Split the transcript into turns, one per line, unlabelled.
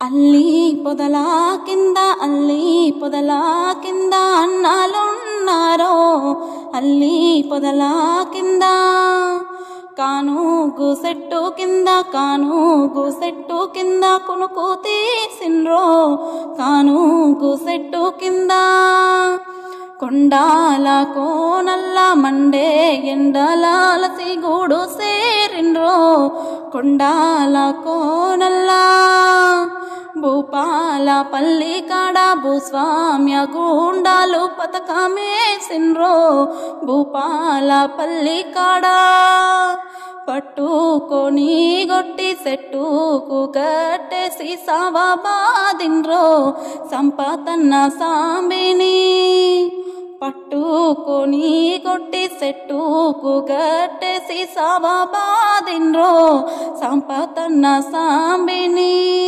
అల్లి పొదల కింద అల్లి పొదలా కింద అన్నాలున్నారో అల్లి పొదల కింద కానుగు సెట్టు కింద కానుగు సెట్టు కింద కునుకు తీసిండ్రో కానుగు సెట్టు కింద కొండాల కోనల్ల మండే ఎండలాల గూడు సేరిండ్రో కొండాల కోనల్లా పల్లి కాడ భూస్వామ్య గుండాలు పథకమేసిండ్రో భూపాల పల్లి కాడ? పట్టుకొని గొట్టి చెట్టుకు కట్టేసి సవబాదిన్రో. సంపతన్న సాంబిని పట్టుకొని కొట్టి చెట్టుకు కట్టేసి సవబాదిన్రో. సంపతన్న సాంబిని